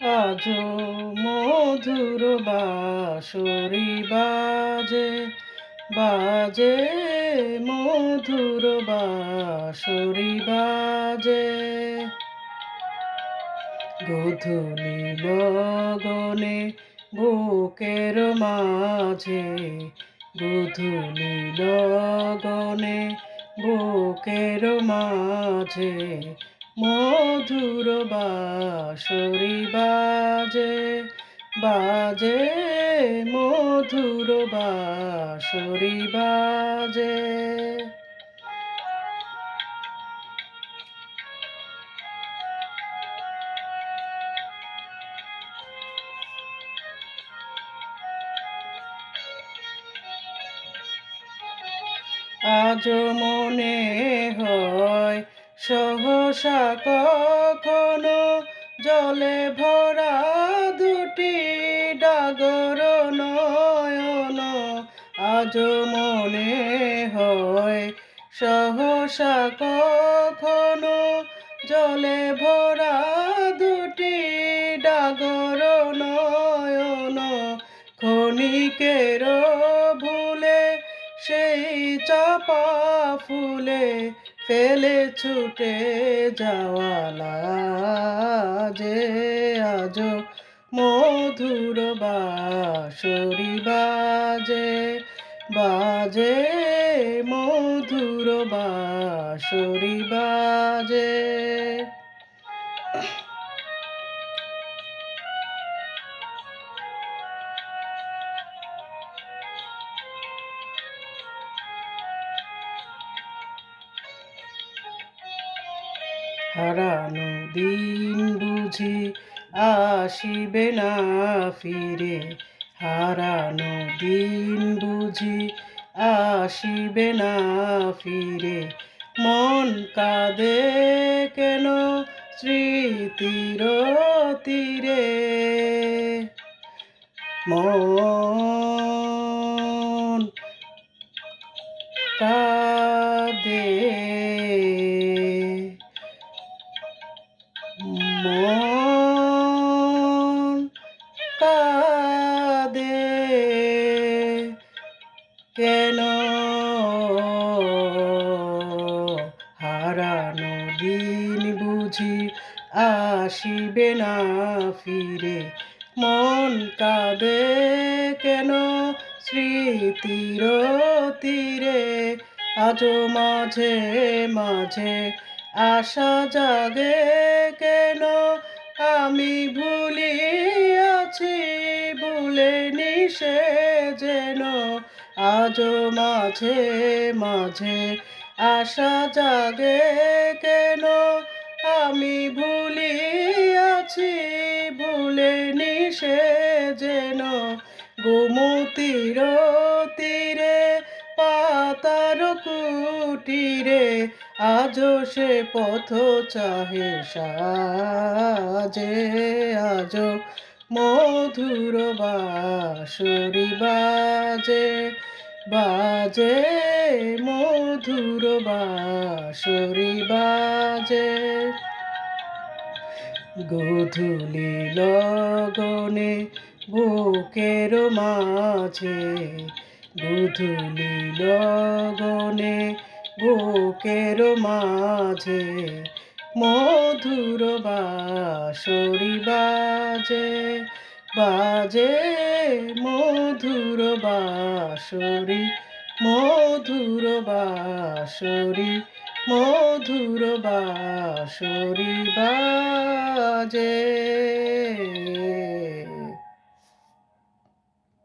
আজ মধুর বাঁশরি বাজে বাজে, মধুর বাঁশরি বাজে। গধূলি লগনে বুকের মাঝে, গধূলি লগনে বুকের মাঝে মধুর বাঁশরি বাজে বাজে মধুর বাঁশরি বাজে। আজ মনে হয় সহসা কখনো জলে ভরা দুটি ডাগর নয়ন আজ মনে হয়। সহসা কখনো জলে ভরা দুটি ডাগর নয়ন ক্ষণিকের ভুলে সেই চাপা ফুলে ফেলে ছুটে যাওয়ালা যে আজ মধুর বাঁশরি বাজে বাজে মধুর বাঁশরি বাজে। হারানো দিন বুঝি আসিবে না ফিরে। হারানো দিন বুঝি আসিবে না ফিরে। মন কাঁদে কেন স্মৃতির তীরে মন কাঁদে কেন হারানো দিন বুঝি আসিবে না ফিরে। মন কাঁদে কেন স্মৃতির তীরে আজ মাঝে মাঝে আশা জাগে কেন? আমি ভুলিয়াছি, ভুলে নিশে যেন আজ মাঝে মাঝে আশা জাগে কেন? আমি ভুলিয়াছি, ভুলে নিশে যেন। গোমতির তীরে পাতার কুটিরে আজ সে পথ চাহে সাজে। আজ মধুর বাঁশরি বাজে। বাজে, মধুর বাঁশরি বাজে। গধুলি লগনে বুকের মাঝে, গধূলি লগনে বুকের মাঝে, মধুর বাঁশরি বাজে। বাজে মধুর বাঁশরি মধুর বাঁশরি মধুর বাঁশরি বাজে।